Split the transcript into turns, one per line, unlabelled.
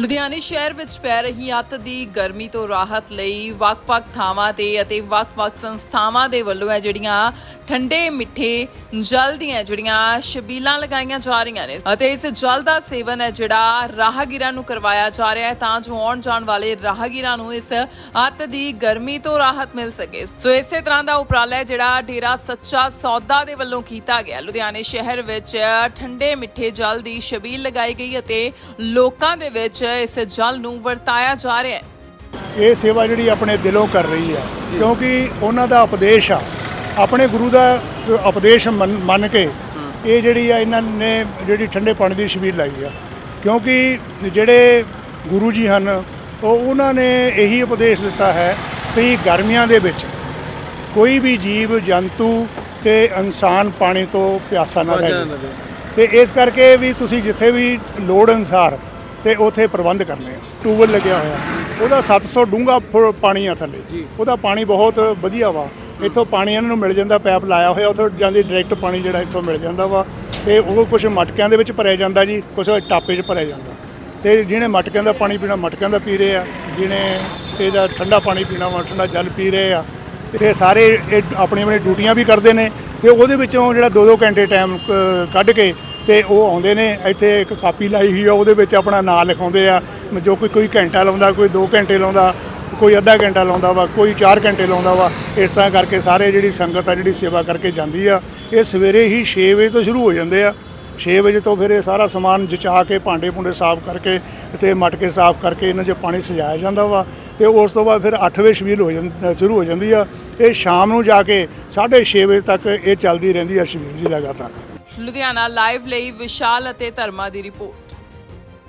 ਲੁਧਿਆਣੇ ਸ਼ਹਿਰ ਵਿੱਚ ਪੈ ਰਹੀ ਅੱਤ ਦੀ ਗਰਮੀ ਤੋਂ ਰਾਹਤ ਲਈ ਵੱਖ-ਵੱਖ ਥਾਵਾਂ ਤੇ ਅਤੇ ਵੱਖ-ਵੱਖ ਸੰਸਥਾਵਾਂ ਦੇ ਵੱਲੋਂ ਹੈ ਜਿਹੜੀਆਂ ਠੰਡੇ ਮਿੱਠੇ ਜਲ ਦੀਆਂ ਜਿਹੜੀਆਂ ਛਬੀਲਾਂ ਲਗਾਈਆਂ ਜਾ ਰਹੀਆਂ ਨੇ ਅਤੇ ਇਸ ਜਲ ਦਾ ਸੇਵਨ ਹੈ ਜਿਹੜਾ ਰਾਹਗੀਰਾਂ ਨੂੰ ਕਰਵਾਇਆ ਜਾ ਰਿਹਾ ਹੈ ਤਾਂ ਜੋ ਆਉਣ ਜਾਣ ਵਾਲੇ ਰਾਹਗੀਰਾਂ ਨੂੰ ਇਸ ਅੱਤ ਦੀ ਗਰਮੀ ਤੋਂ ਰਾਹਤ ਮਿਲ ਸਕੇ। ਸੋ ਇਸੇ ਤਰ੍ਹਾਂ ਦਾ ਉਪਰਾਲਾ ਹੈ ਜਿਹੜਾ ਡੇਰਾ ਸੱਚਾ ਸੌਦਾ ਦੇ ਵੱਲੋਂ ਕੀਤਾ ਗਿਆ। ਲੁਧਿਆਣੇ ਸ਼ਹਿਰ ਵਿੱਚ ਠੰਡੇ ਮਿੱਠੇ ਜਲ ਦੀ ਸ਼ਬੀਲ ਲਗਾਈ ਗਈ ਅਤੇ ਲੋਕਾਂ ਦੇ ਵਿੱਚ ਇਸ ਜਲ ਨੂੰ ਵਰਤਾਇਆ ਜਾ ਰਿਹਾ ਹੈ।
ਇਹ ਸੇਵਾ ਜਿਹੜੀ ਆਪਣੇ ਦਿਲੋਂ ਕਰ ਰਹੀ ਹੈ ਕਿਉਂਕਿ ਉਹਨਾਂ ਦਾ ਉਪਦੇਸ਼ ਆ। ਆਪਣੇ ਗੁਰੂ ਦਾ ਉਪਦੇਸ਼ ਮੰਨ ਕੇ ਇਹ ਜਿਹੜੀ ਆ ਇਹਨਾਂ ਨੇ ਜਿਹੜੀ ਠੰਡੇ ਪਾਣੀ ਦੀ ਛਬੀਲ ਲਾਈ ਆ। ਕਿਉਂਕਿ ਜਿਹੜੇ ਗੁਰੂ ਜੀ ਹਨ ਉਹ ਉਹਨਾਂ ਨੇ ਇਹੀ ਉਪਦੇਸ਼ ਦਿੱਤਾ ਹੈ ਕਿ ਗਰਮੀਆਂ ਦੇ ਵਿੱਚ ਕੋਈ ਵੀ ਜੀਵ ਜੰਤੂ ਤੇ ਇਨਸਾਨ ਪਾਣੀ ਤੋਂ ਪਿਆਸਾ ਨਾ ਰਹੇ ਤੇ ਇਸ ਕਰਕੇ ਵੀ ਤੁਸੀਂ ਜਿੱਥੇ ਵੀ ਲੋੜ ਅਨਸਾਰ ਤੇ ਉਥੇ ਪ੍ਰਬੰਧ ਕਰਨੇ ਆ। ਟੂਬਲ ਲੱਗਿਆ ਹੋਇਆ। ਉਹਦਾ 700 ਡੂੰਘਾ ਫੁ- ਪਾਣੀ ਆ ਥੱਲੇ। ਉਹਦਾ ਪਾਣੀ ਬਹੁਤ ਵਧੀਆ ਵਾ। ਇੱਥੋਂ ਪਾਣੀ ਇਹਨਾਂ ਨੂੰ ਮਿਲ ਜਾਂਦਾ ਪੈਪ ਲਾਇਆ ਹੋਇਆ ਉੱਥੋਂ ਜਾਂਦੀ ਡਾਇਰੈਕਟ ਪਾਣੀ ਜਿਹੜਾ ਇੱਥੋਂ ਮਿਲ ਜਾਂਦਾ ਵਾ। ਤੇ ਉਹ ਕੁਝ ਮਟਕਿਆਂ ਦੇ ਵਿੱਚ ਭਰਿਆ ਜਾਂਦਾ ਜੀ ਕੁਝ ਟਾਪੇ 'ਚ ਭਰਿਆ ਜਾਂਦਾ। ਤੇ ਜਿਹਨੇ ਮਟਕਿਆਂ ਦਾ ਪਾਣੀ ਪੀਣਾ ਮਟਕਿਆਂ ਦਾ ਪੀ ਰਹੇ ਆ। ਜਿਹਨੇ ਇਹਦਾ ਠੰਡਾ ਪਾਣੀ ਪੀਣਾ ਵਾ ਠੰਡਾ ਜਲ ਪੀ ਰਹੇ ਆ। ਤੇ ਸਾਰੇ ਇਹ ਆਪਣੀ ਆਪਣੀ ਡਿਊਟੀਆਂ ਵੀ ਕਰਦੇ ਨੇ। ਤੇ ਉਹਦੇ ਵਿੱਚੋਂ ਜਿਹੜਾ 2-2 ਘੰਟੇ ਟਾਈਮ ਕੱਢ ਕੇ ਤੇ ਉਹ ਆਉਂਦੇ ਨੇ, ਇੱਥੇ ਇੱਕ ਕਾਪੀ ਲਾਈ ਹੋਈ ਆ, ਉਹਦੇ ਵਿੱਚ ਆਪਣਾ ਨਾਮ ਲਿਖਾਉਂਦੇ ਆ, ਜੋ ਕੋਈ ਕੋਈ ਘੰਟਾ ਲਾਉਂਦਾ, ਕੋਈ 2 ਘੰਟੇ ਲਾਉਂਦਾ, ਕੋਈ ਅੱਧਾ ਘੰਟਾ ਲਾਉਂਦਾ ਵਾ, ਕੋਈ 4 ਘੰਟੇ ਲਾਉਂਦਾ ਵਾ, ਇਸ ਤਰ੍ਹਾਂ ਕਰਕੇ ਸਾਰੇ ਜਿਹੜੀ ਸੰਗਤ ਆ, ਜਿਹੜੀ ਸੇਵਾ ਕਰਕੇ ਜਾਂਦੀ ਆ, ਇਹ ਸਵੇਰੇ ਹੀ 6 ਵਜੇ ਤੋਂ ਸ਼ੁਰੂ ਹੋ ਜਾਂਦੇ ਆ। 6 ਵਜੇ ਤੋਂ ਫਿਰ ਇਹ ਸਾਰਾ ਸਮਾਨ ਜਚਾ ਕੇ, ਭਾਂਡੇ ਭੁੰਡੇ ਸਾਫ਼ ਕਰਕੇ ਤੇ ਮਟਕੇ ਸਾਫ਼ ਕਰਕੇ ਇਹਨਾਂ 'ਚ ਪਾਣੀ ਸਜਾਇਆ ਜਾਂਦਾ ਵਾ ਤੇ ਉਸ ਤੋਂ ਬਾਅਦ ਫਿਰ 8 ਵਜੇ ਛਬੀਲ ਹੋ ਜਾਂਦੀ, ਸ਼ੁਰੂ ਹੋ ਜਾਂਦੀ ਆ। ਇਹ ਸ਼ਾਮ ਨੂੰ ਜਾ ਕੇ 6:30 ਵਜੇ ਤੱਕ ਇਹ ਚੱਲਦੀ ਰਹਿੰਦੀ ਆ ਛਬੀਲ ਜੀ ਲਗਾਤਾਰ।
ਲੁਧਿਆਣਾ ਲਾਈਵ ਲਈ ਵਿਸ਼ਾਲ ਅਤੇ ਧਰਮਾ ਦੀ ਰਿਪੋਰਟ।